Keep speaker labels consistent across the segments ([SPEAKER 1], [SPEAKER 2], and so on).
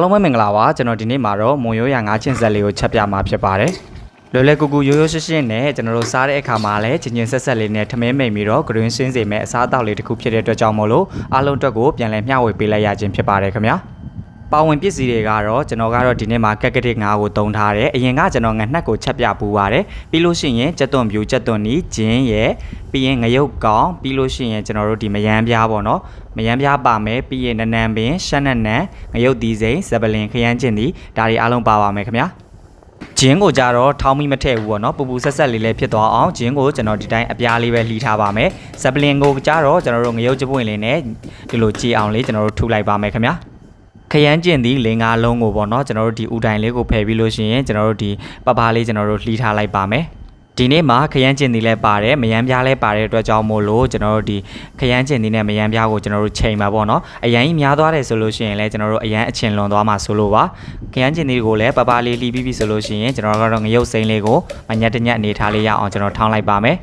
[SPEAKER 1] အားလုံးပဲမင်္ဂလာပါကျွန်တော်ဒီနေ့မှာတော့မွန်ရိုးရငါးချင်းဆက်လေးကိုချက်ပြမှာဖြစ်ပါတယ်လွယ်လွယ်ကူကူရိုးရိုးရှင်းရှင်းနဲ့ကျွန်တော်တို့စားတဲ့အခါမှာလည်းချင်းချင်းဆက်ဆက်လေးနဲ့ထမင်းမိန်ပြီးတော့ဂရင်းစင်းစေမဲ့အစားအသောက်လေးတစ်ခုဖြစ်တဲ့အတွက်ကြောင့်မို့လို့အားလုံးအတွက်ကိုပြန်လည်မျှဝေပေးလိုက်ရခြင်းဖြစ်ပါတယ်ခင်ဗျာ ပါဝင်ပစ္စည်းတွေကတော့ကျွန်တော်ကတော့ဒီနေ့မှာကက်ကတစ်ငါးကိုတုံးထားတယ်အရင်ကကျွန်တော်ငနှက်ကိုချက်ပြပူပါတယ်ပြီးလို့ရှိရင်ကြက်သွန်ပြူကြက်သွန်နီဂျင်းရဲ့ပြီးရင်ငရုတ်ကောင်ပြီးလို့ရှိရင်ကျွန်တော်တို့ဒီမယမ်းပြားပေါ့နော်မယမ်းပြားပါမယ်ပြီးရင်နနန်ပင်ရှမ်းနက်နန်ငရုတ်သီးစိမ်းဇပလင်ခရမ်းကျင်ဒီဒါတွေအားလုံးပါပါမယ်ခင်ဗျာဂျင်းကိုကြတော့ထောင်းမိမထည့်ဘူးပေါ့နော်ပူပူဆက်ဆက်လေးလေးဖြစ်သွားအောင်ဂျင်းကိုကျွန်တော်ဒီတိုင်းအပြားလေးပဲလှီးထားပါမယ်ဇပလင်ကိုကြတော့ကျွန်တော်တို့ငရုတ်ကြပွင့်လေးနဲ့ဒီလိုကြည်အောင်လေးကျွန်တော်တို့ထုလိုက်ပါမယ်ခင်ဗျာ ခရမ်းကျင်သည့်လင်္ကာလုံးကိုပေါ့နော်ကျွန်တော်တို့ဒီဥတိုင်လေးကိုဖယ်ပြီးလို့ရှိရင်ကျွန်တော်တို့ဒီပပလေးကျွန်တော်တို့လှီးထားလိုက်ပါမယ်ဒီနေ့မှာခရမ်းကျင်သီလည်းပါတယ်မယမ်းပြားလည်းပါတဲ့အတွက်ကြောင့်မို့လို့ကျွန်တော်တို့ဒီခရမ်းကျင်သီနဲ့မယမ်းပြားကိုကျွန်တော်တို့ချိန်ပါပေါ့နော်အရန်ကြီးများသွားတယ်ဆိုလို့ရှိရင်လည်းကျွန်တော်တို့အရန်အချင်လွန်သွားမှာဆိုလို့ပါခရမ်းကျင်သီကိုလည်းပပလေးလှီးပြီးပြီဆိုလို့ရှိရင်ကျွန်တော်တို့ကတော့ငရုတ်စိမ်းလေးကိုမညက်တညက်အနေထားလေးရအောင်ကျွန်တော်ထောင်းလိုက်ပါမယ်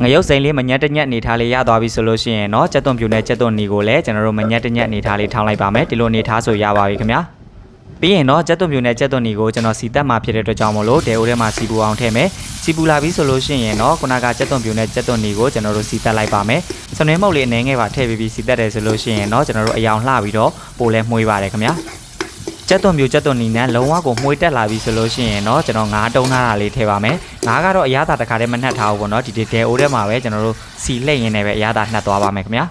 [SPEAKER 1] ငရုတ်စိန်လေးမညက်တညက်အနေထားလေးရသွားပြီဆိုလို့ရှိရင်တော့ကြက်သွန်ပြူနဲ့ကြက်သွန်နီကိုလည်းကျွန်တော်တို့မညက်တညက်အနေထားလေးထောင်းလိုက်ပါမယ်ဒီလိုအနေထားဆိုရပါပြီခင်ဗျာပြီးရင်တော့ကြက်သွန်ပြူနဲ့ကြက်သွန်နီကိုကျွန်တော်စီတက်မှာဖြစ်တဲ့အတွက်ကြောင့်မို့လို့ဒေအိုထဲမှာစီပူအောင်ထည့်မယ်စီပူလာပြီဆိုလို့ရှိရင်တော့ခုနကကြက်သွန်ပြူနဲ့ကြက်သွန်နီကိုကျွန်တော်တို့စီတက်လိုက်ပါမယ်စနေမုတ်လေးအနေငယ်ပါထည့်ပြီးစီတက်တယ်ဆိုလို့ရှိရင်တော့ကျွန်တော်တို့အယောင်လှပြီးတော့ပိုလဲမှုေးပါတယ်ခင်ဗျာ ကြက်သွန်မျိုးကြက်သွန်နီနဲ့လုံးဝကိုမှုေးတက်လာပြီဆိုလို့ရှိရင်တော့ကျွန်တော်ငါးတုံးထားတာလေးထည့်ပါမယ်ငါးကတော့အရသာတစ်ခါတည်းမနှက်ထားဘူးပေါ့နော်ဒီဒီဒဲအိုးထဲမှာပဲကျွန်တော်တို့စီလှိမ့်ရင်းနဲ့ပဲအရသာနှက်သွားပါမယ်ခင်ဗျာ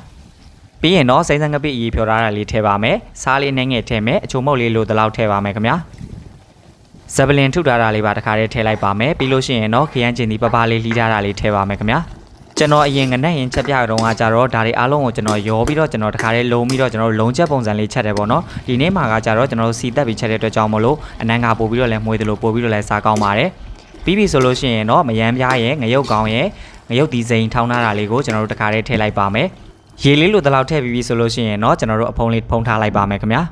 [SPEAKER 1] ပြီးရင်တော့စိမ့်စံငပိအရေးဖြော်ထားတာလေးထည့်ပါမယ်စားလေးနဲ့ငယ်ထည့်မယ်အချိုမုတ်လေးလိုတလောက်ထည့်ပါမယ်ခင်ဗျာဇပလင်ထုတ်ထားတာလေးပါတစ်ခါတည်းထည့်လိုက်ပါမယ်ပြီးလို့ရှိရင်တော့ခရမ်းကျင်ဒီပပလေးလှီးထားတာလေးထည့်ပါမယ်ခင်ဗျာ ကျွန်တော်အရင်ငနဲ့ရင်ချက်ပြတော့ကကြတော့ဒါတွေအားလုံးကိုကျွန်တော်ရောပြီးတော့ကျွန်တော်တခါလေးလုံးပြီးတော့ကျွန်တော်လုံးချက်ပုံစံလေးချက်တယ်ပေါ့နော်ဒီနေ့မှာကကြတော့ကျွန်တော်စီတက်ပြီးချက်တဲ့အတွက်ကြောင့်မလို့အနံကပို့ပြီးတော့လဲမှုေးတယ်လို့ပို့ပြီးတော့လဲစားကောင်းပါတယ်ပြီးပြီဆိုလို့ရှိရင်တော့မယမ်းပြားရဲ့ငရုတ်ကောင်ရဲ့ငရုတ်ဒီဇိန်ထောင်းထားတာလေးကိုကျွန်တော်တို့တခါလေးထည့်လိုက်ပါမယ်ရေလေးလိုတလောက်ထည့်ပြီးပြီဆိုလို့ရှိရင်တော့ကျွန်တော်တို့အဖုံးလေးဖုံးထားလိုက်ပါမယ်ခင်ဗျာ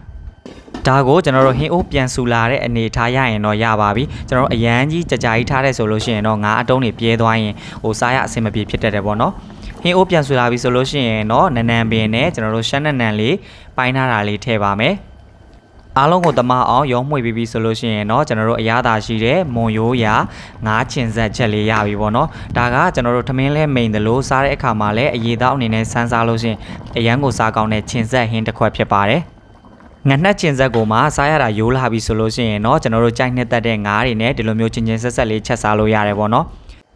[SPEAKER 1] ဒါကိုကျွန်တော်တို့ဟင်းအိုးပြန်ဆူလာတဲ့အနေထားရရင်တော့ရပါပြီကျွန်တော်တို့အရန်ကြီးကြကြကြီးထားတဲ့ဆိုလို့ရှိရင်တော့ငါအတုံးတွေပြဲသွားရင်ဟိုစားရအဆင်မပြေဖြစ်တတ်တယ်ပေါ့နော်ဟင်းအိုးပြန်ဆူလာပြီဆိုလို့ရှိရင်တော့နနန်ပင်နဲ့ကျွန်တော်တို့ရှမ်းနန်နန်လေးပိုင်းထားတာလေးထည့်ပါမယ်အားလုံးကိုတမအောင်ရောမှွေပြီးပြီဆိုလို့ရှိရင်တော့ကျွန်တော်တို့အရသာရှိတဲ့မွန်ရိုးရာငါးချင်ဆက်ချက်လေးရပြီပေါ့နော်ဒါကကျွန်တော်တို့ထမင်းလဲမိန်တယ်လို့စားတဲ့အခါမှာလည်းအရေးသားအနေနဲ့စမ်းစားလို့ရှိရင်အရန်ကိုစားကောင်းတဲ့ချင်ဆက်ဟင်းတစ်ခွက်ဖြစ်ပါတယ် ငနှက်ကျင်ဆက်ကိုမှစားရတာရိုးလာပြီဆိုလို့ရှိရင်တော့ကျွန်တော်တို့ကြိုက်နှစ်သက်တဲ့ငါးတွေနဲ့ဒီလိုမျိုးချင်းချင်းဆက်ဆက်လေးချက်စားလို့ရတယ်ပေါ့နော်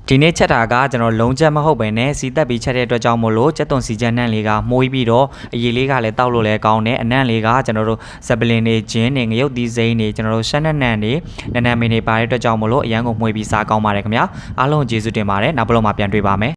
[SPEAKER 1] ဒီနေ့ချက်တာကကျွန်တော်လုံးချက်မဟုတ်ပဲနဲ့စီတက်ပြီးချက်တဲ့အတွက်ကြောင့်မို့လို့ကျက်သွန်စီချက်နန့်လေးကမှုေးပြီးတော့အရည်လေးကလည်းတောက်လို့လည်းကောင်းတယ်အနံ့လေးကကျွန်တော်တို့ဇပလင်တွေဂျင်းတွေငရုတ်သီးစိမ်းတွေကျွန်တော်တို့ရှမ်းနက်နန့်တွေနနမင်းတွေပါတဲ့အတွက်ကြောင့်မို့လို့အရန်ကိုမှုေးပြီးစားကောင်းပါတယ်ခင်ဗျာအားလုံးကျေးဇူးတင်ပါတယ်နောက်ဘလို့မှပြန်တွေ့ပါမယ်